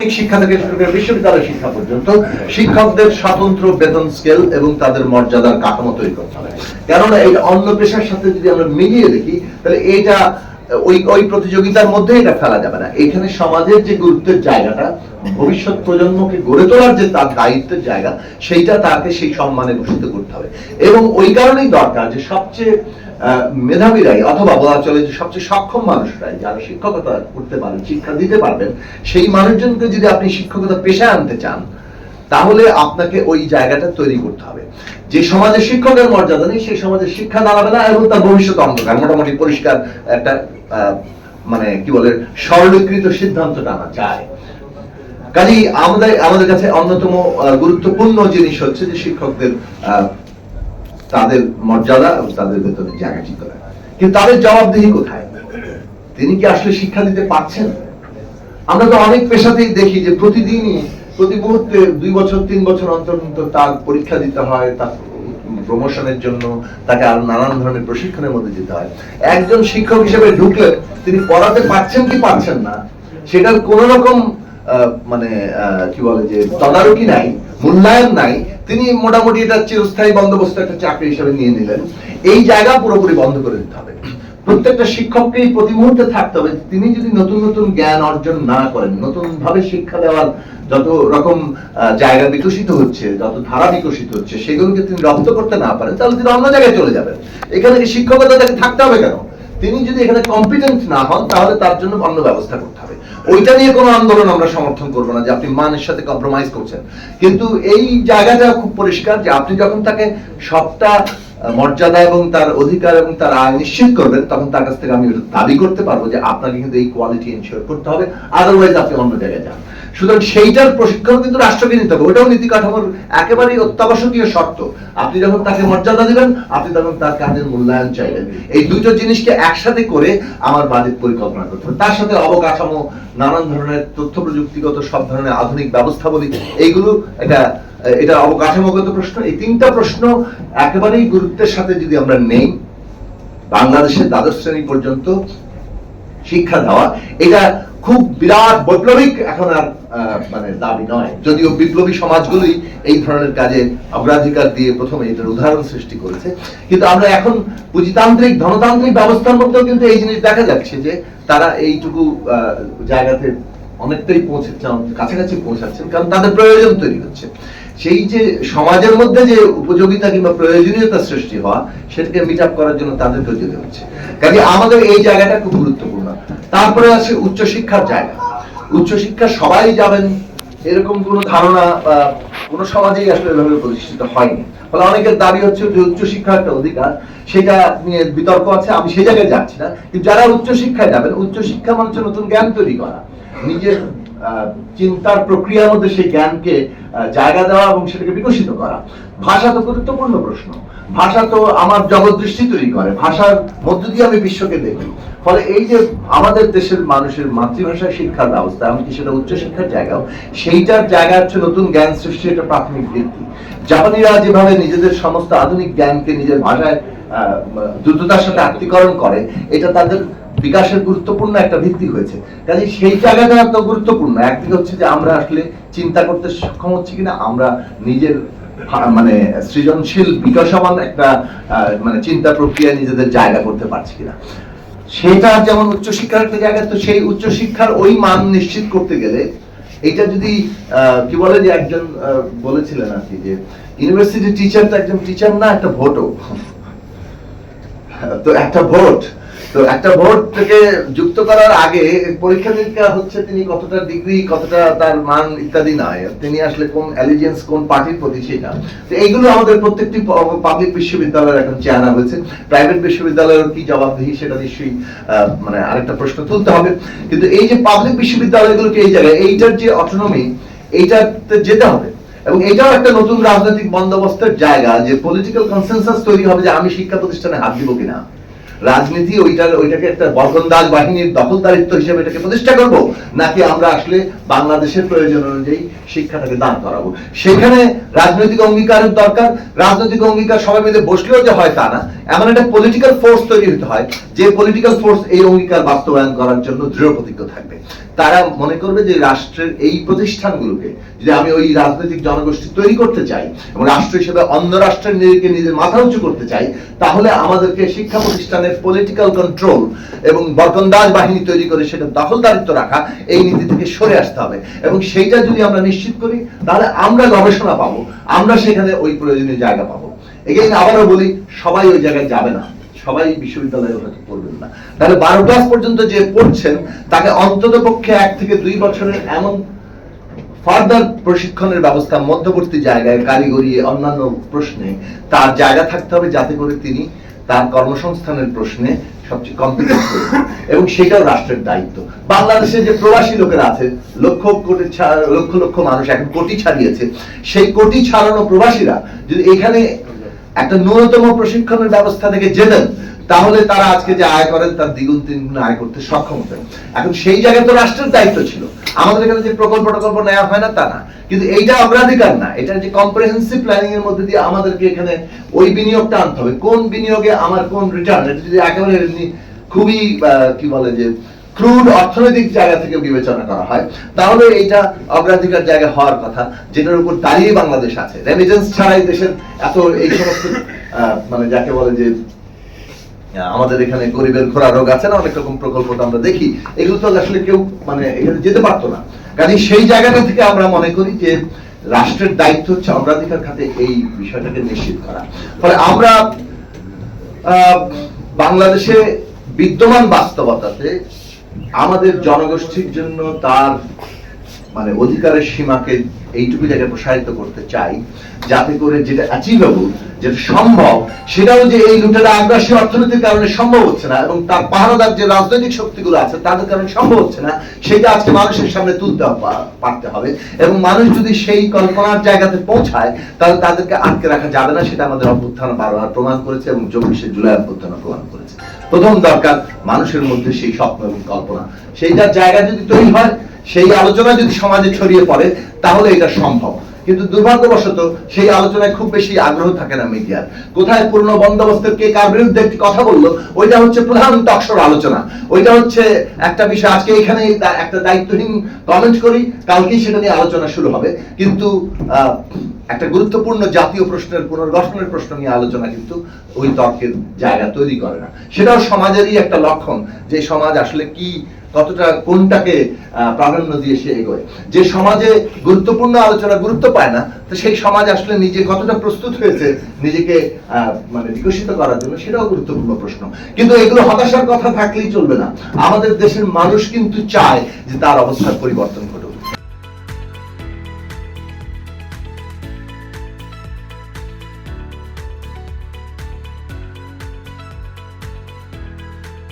শিক্ষা থেকে শুরু করে বিশ্ববিদ্যালয় শিক্ষা পর্যন্ত শিক্ষকদের স্বতন্ত্র বেতন স্কেল এবং তাদের মর্যাদার কাঠামো তৈরি করতে হবে। কেননা এই অন্য পেশার সাথে যদি আমরা মিলিয়ে দেখি, তাহলে এটা ওই ওই প্রতিযোগিতার মধ্যে এটা ফেলা যাবে না। এখানে সমাজের যে গুরুত্বের জায়গাটা, ভবিষ্যৎ প্রজন্মকে গড়ে তোলার যে তার দায়িত্বের জায়গা, সেইটা তাকে সেই সম্মানে ভূষিত করতে হবে। এবং ওই কারণেই দরকার যে সবচেয়ে মেধাবীরাই অথবা বলা চলে যে সবচেয়ে সক্ষম মানুষরাই, যারা শিক্ষকতা করতে পারেন শিক্ষা দিতে পারবেন, সেই মানুষজনকে যদি আপনি শিক্ষকতা পেশায় আনতে চান, তাহলে আপনাকে ওই জায়গাটা তৈরি করতে হবে। যে সমাজে শিক্ষকের মর্যাদা নেই, সেই সমাজে শিক্ষা দাঁড়াবে না এবং তার ভবিষ্যৎ অন্ধকার, মোটামুটি পরিষ্কার একটা মানে কি বলে সরলীকৃত সিদ্ধান্ত টানা যায় কাজেই আমাদের আমাদের কাছে অন্যতম গুরুত্বপূর্ণ জিনিস হচ্ছে যে শিক্ষকদের তাদের মর্যাদা এবং তাদের বেতনের জায়গা ঠিক করা। কিন্তু তাদের জবাবদিহি কোথায়? তিনি কি আসলে শিক্ষা দিতে পারছেন? আমরা তো অনেক পেশাতেই দেখি যে প্রতিদিনই, প্রতি মুহূর্তে দুই বছর, তিন বছর অন্তর অন্তর তার পরীক্ষা দিতে হয়, তার প্রমোশনের জন্য তাকে আর নানান ধরনের প্রশিক্ষণের মধ্যে যেতে হয়। একজন শিক্ষক হিসেবে ঢুকলে তিনি পড়াতে পারছেন কি পারছেন না, সেটার কোন রকম মানে কি বলে যে তদারকি নাই, মূল্যায়ন নাই। তিনি মোটামুটি এটা চিরস্থায়ী বন্দোবস্ত একটা চাকরি হিসেবে নিয়ে নিলেন। এই জায়গা পুরোপুরি বন্ধ করে দিতে হবে। প্রত্যেকটা শিক্ষককেই প্রতি মুহূর্তে থাকতে হবে তিনি যদি নতুন নতুন জ্ঞান অর্জন না করেন নতুন ভাবে শিক্ষা দেওয়ার যত রকম জায়গা বিকশিত হচ্ছে, যত ধারা বিকশিত হচ্ছে, সেগুলোকে তিনি রপ্ত করতে না পারেন, তাহলে তিনি অন্য জায়গায় চলে যাবেন। এখানে কি শিক্ষকতা তাকে থাকতে হবে কেন? তিনি যদি এখানে কম্পিটেন্ট না হন, তাহলে তার জন্য অন্য ব্যবস্থা করতে হবে। ওইটা নিয়ে কোনো আন্দোলন আমরা সমর্থন করব না যে আপনি মানের সাথে কম্প্রোমাইজ করছেন। কিন্তু এই জায়গাটা খুব পরিষ্কার যে আপনি যখন তাকে সবটা মর্যাদা এবং তার অধিকার এবং তার আয় নিশ্চিত করবেন, তখন তার কাছ থেকে আমি দাবি করতে পারব যে আপনাকে কিন্তু এই কোয়ালিটি এনশিওর করতে হবে আদারওয়াইজ আপনি অন্য জায়গায় যান। সুতরাং সেইটার প্রশিক্ষণ কিন্তু রাষ্ট্রকে নিতে হবে, ওটাও নীতি কাঠামোর একেবারেই অত্যাবশ্যকীয় শর্ত। আপনি যখন তাকে মর্যাদা দিবেন, আপনি তখন তার কাজের মূল্যায়ন চাইবেন। এই দুটো জিনিসকে একসাথে করে আমার বাজেট পরিকল্পনা করতে তার সাথে অবকাঠামো, নানান ধরনের তথ্য প্রযুক্তিগত, সব ধরনের আধুনিক ব্যবস্থা বলি এইগুলো এটা এটা অবকাঠামোগত প্রশ্ন। এই তিনটা প্রশ্ন একেবারেই গুরুত্বের সাথে যদি আমরা নেই বাংলাদেশের দ্বাদশ শ্রেণি পর্যন্ত শিক্ষা দেওয়া, এটা খুব বিরাট বৈপ্লবিক এখন আর মানে দাবি নয়। যদিও বিপ্লবী সমাজগুলোই এই ধরনের কাজে অগ্রাধিকার দিয়ে প্রথমে এটার উদাহরণ সৃষ্টি করেছে। কিন্তু আমরা এখন পুঁজিতান্ত্রিক, ধনতান্ত্রিক ব্যবস্থার মধ্যেও কিন্তু এই জিনিস দেখা যাচ্ছে যে তারা এইটুকু জায়গাতে অনেকটাই পৌঁছেছেন কাছাকাছি পৌঁছাচ্ছেন, কারণ তাদের প্রয়োজন তৈরি হচ্ছে। সেই যে সমাজের মধ্যে যে উপযোগিতা কিংবা প্রয়োজনীয়তা সৃষ্টি হওয়া, সেটাকে মিট আপ করার জন্য তাদেরকেও যেতে হচ্ছে। কাজে আমাদের এই জায়গাটা খুব গুরুত্বপূর্ণ। তারপরে আছে উচ্চশিক্ষার জায়গা। উচ্চশিক্ষা সবাই যাবেন, এরকম কোনো ধারণা বা কোনো সমাজেই আসলে এভাবে প্রতিষ্ঠিত হয়নি। ফলে অনেকের দাবি হচ্ছে যে উচ্চশিক্ষা একটা অধিকার, সেটা নিয়ে বিতর্ক আছে, আমি সেই জায়গায় যাচ্ছি না। কিন্তু যারা উচ্চশিক্ষায় যাবেন, উচ্চশিক্ষা মানে হচ্ছে নতুন জ্ঞান তৈরি করা। নিজের চিন্তার প্রক্রিয়ার মধ্যে সেই জ্ঞানকে জায়গা দেওয়া এবং সেটাকে বিকশিত করা। ভাষা তো গুরুত্বপূর্ণ প্রশ্ন। ভাষা তো আমার জগৎদৃষ্টি তৈরি করে। ভাষার মধ্য দিয়ে আমি বিশ্বকে দেখি। ফলে এই যে আমাদের দেশের মানুষের মাতৃভাষা শিক্ষার ব্যবস্থা, এমনকি সেটা উচ্চশিক্ষার জায়গাও, সেইটার জায়গা হচ্ছে নতুন জ্ঞান সৃষ্টি একটা প্রাথমিক ভিত্তি জাপানিরা যেভাবে নিজেদের সমস্ত আধুনিক জ্ঞানকে নিজের ভাষায় দ্রুততার সাথে আত্মীকরণ করে, এটা তাদের বিকাশের গুরুত্বপূর্ণ একটা ভিত্তি হয়েছে। কাজে সেই জায়গাটা তো গুরুত্বপূর্ণ। একদিকে হচ্ছে যে আমরা আসলে চিন্তা করতে সক্ষম হচ্ছি কিনা, আমরা নিজের মানে সৃজনশীল, বিকাশমান একটা মানে চিন্তা প্রক্রিয়া নিজেদের জায়গা করতে পারছি কিনা। সেটা যেমন উচ্চশিক্ষার একটা জায়গা, তো সেই উচ্চশিক্ষার ওই মান নিশ্চিত করতে গেলে এটা যদি কি বলে যে একজন বলেছিলেন আর কি যে, ইউনিভার্সিটি টিচার তো একজন টিচার না, একটা ভোটও। তো একটা ভোট তো একটা ভোট থেকে যুক্ত করার আগে পরীক্ষা নিরীক্ষা হচ্ছে তিনি কতটা ডিগ্রি কতটা তার মান ইত্যাদি নয় তিনি আসলে কোন কোন পার্টির প্রতি সেটা তো এইগুলো আমাদের প্রত্যেকটি পাবলিক বিশ্ববিদ্যালয়ের এখন হয়েছে প্রাইভেট বিশ্ববিদ্যালয়ের কি জবাবদিহি সেটা নিশ্চয়ই মানে আরেকটা প্রশ্ন তুলতে হবে। কিন্তু এই যে পাবলিক বিশ্ববিদ্যালয়গুলোকে এই জায়গায়, এইটার যে অটোনমি এইটাতে যেতে হবে। এবং এটাও একটা নতুন রাজনৈতিক বন্দোবস্তের জায়গা যে পলিটিক্যাল কনসেনসাস তৈরি হবে যে আমি শিক্ষা প্রতিষ্ঠানে হাত দিব কিনা। রাজনীতি ওইটার, ওইটাকে একটা বরকন্দাজ বাহিনীর দখলদারিত্ব হিসেবে এটাকে প্রতিষ্ঠা করব? নাকি আমরা আসলে বাংলাদেশের প্রয়োজন অনুযায়ী শিক্ষাটাকে দান করাবো? সেখানে রাজনৈতিক অঙ্গীকারের দরকার, রাজনৈতিক অঙ্গীকার সবাই মিলে বসলেও যে হয় তা না। এমন একটা পলিটিক্যাল ফোর্স তৈরি হতে হয়, যে পলিটিক্যাল ফোর্স এই অঙ্গীকার বাস্তবায়ন করার জন্য দৃঢ় প্রতিজ্ঞ থাকবে। তারা মনে করবে যে রাষ্ট্রের এই প্রতিষ্ঠানগুলোকে, যদি আমি ওই রাজনৈতিক জনগোষ্ঠী তৈরি করতে চাই, এবং রাষ্ট্র হিসেবে অন্য রাষ্ট্রের নিজেকে নিজের মাথা উঁচু করতে চাই, তাহলে আমাদেরকে শিক্ষা প্রতিষ্ঠানের পলিটিক্যাল কন্ট্রোল এবং বরকন্দাজ বাহিনী তৈরি করে সেটা দখলদারিত্ব রাখা, এই নীতি থেকে সরে আসতে হবে। এবং সেইটা যদি আমরা নিশ্চিত করি, তাহলে আমরা গবেষণা পাবো আমরা সেখানে ওই প্রয়োজনীয় জায়গা পাবো। এগেইন আবারও বলি, সবাই ওই জায়গায় যাবে না। সবাই বিশ্ববিদ্যালয়ে হয়তো পড়বেন না। তাহলে বারো ক্লাস পর্যন্ত যে পড়ছেন, তাকে অন্তত পক্ষে এক থেকে দুই বছরের এমন ফার্দার প্রশিক্ষণের ব্যবস্থা মধ্যবর্তী জায়গায়, কারিগরি, অন্যান্য প্রশ্নে তার জায়গা থাকতে হবে যাতে করে তিনি তার কর্মসংস্থানের প্রশ্নে সবচেয়ে কম্পিটেন্ট এবং সেটাও রাষ্ট্রের দায়িত্ব। বাংলাদেশে যে প্রবাসী লোকেরা আছে, লক্ষ কোটি লক্ষ লক্ষ মানুষ এখন কোটি ছাড়িয়েছে। সেই কোটি ছাড়ানো প্রবাসীরা যদি এখানে একটা ন্যূনতম প্রশিক্ষণের ব্যবস্থা থেকে যেতেন তাহলে তারা আজকে যে আয় করেন, তার দ্বিগুণ, তিনগুণ আয় করতে সক্ষম হতেন। এখন সেই জায়গায় তো রাষ্ট্রের দায়িত্ব ছিল। আমাদের এখানে যে প্রকল্প টকল্প নেওয়া হয় না, তা না। কিন্তু এইটা অগ্রাধিকার না। এটা যে কম্প্রিহেন্সিভ প্ল্যানিং এর মধ্যে দিয়ে আমাদেরকে এখানে ওই বিনিয়োগটা আনতে হবে। কোন বিনিয়োগে আমার কোন রিটার্ন এটা যদি একেবারে খুবই কি বলে যে ক্রুড অর্থনৈতিক জায়গা থেকে বিবেচনা করা হয়, তাহলে এইটা অগ্রাধিকার জায়গা হওয়ার কথা, যেটার উপর দাঁড়িয়ে বাংলাদেশ আছে। রেমিটেন্স ছাড়াই দেশের এত এই সমস্ত মানে যাকে বলে যে আমাদের এখানে গরিবের ঘোড়া রোগ আছে না, অনেক রকম প্রকল্প আমরা দেখি। এগুলো তো আসলে কেউ মানে এখানে যেতে পারতো না। কাজে সেই জায়গাটা থেকে আমরা মনে করি যে, রাষ্ট্রের দায়িত্ব হচ্ছে অগ্রাধিকার খাতে এই বিষয়টাকে নিশ্চিত করা। ফলে আমরা বাংলাদেশে বিদ্যমান বাস্তবতাতে আমাদের জনগোষ্ঠীর জন্য তার মানে অধিকারের সীমাকে এইটুকু জায়গায় প্রসারিত করতে চাই, যাতে করে যেটা অ্যাচিভেবল যেটা সম্ভব, সেটাও যে এই লুটেরা আগ্রাসী অর্থনীতির কারণে সম্ভব হচ্ছে না এবং তার পাহারাদার যে রাজনৈতিক শক্তিগুলো আছে, তাদের কারণে সম্ভব হচ্ছে না, সেটা আজকে মানুষের সামনে তুলতে পারতে হবে এবং মানুষ যদি সেই কল্পনার জায়গাতে পৌঁছায়, তাহলে তাদেরকে আটকে রাখা যাবে না, সেটা আমাদের অভ্যুত্থান বারবার প্রমাণ করেছে এবং চব্বিশে জুলাই অভ্যুত্থান প্রমাণ করেছে। প্রথম দরকার মানুষের মধ্যে সেই স্বপ্ন এবং কল্পনা, সেইটার জায়গা যদি তৈরি হয় সেই আলোচনা যদি সমাজে ছড়িয়ে পড়ে, তাহলে এটা সম্ভব। কিন্তু দুর্ভাগ্যবশত সেই আলোচনায় খুব বেশি আগ্রহ থাকে না মিডিয়ার। কোথায় পূর্ণ বন্দোবস্তের কে কার বিরুদ্ধে একটি কথা বলল, ওইটা হচ্ছে প্রধান টকশোর আলোচনা। ওইটা হচ্ছে একটা বিষয়, আজকে এখানে একটা দায়িত্বহীন কমেন্ট করি, কালকেই সেটা নিয়ে আলোচনা শুরু হবে। কিন্তু একটা গুরুত্বপূর্ণ জাতীয় প্রশ্নের পুনর্গঠনের প্রশ্ন নিয়ে আলোচনা কিন্তু ওই তর্কের জায়গা তৈরি করে না। সেটাও সমাজেরই একটা লক্ষণ যে সমাজ আসলে কি কতটা, কোনটাকে প্রাধান্য দিয়ে সে এগোয়। যে সমাজে গুরুত্বপূর্ণ আলোচনা গুরুত্ব পায় না, তো সেই সমাজ আসলে নিজে কতটা প্রস্তুত হয়েছে নিজেকে মানে বিকশিত করার জন্য, সেটাও গুরুত্বপূর্ণ প্রশ্ন। কিন্তু এগুলো হতাশার কথা থাকলেই চলবে না। আমাদের দেশের মানুষ কিন্তু চায় যে তার অবস্থার পরিবর্তন।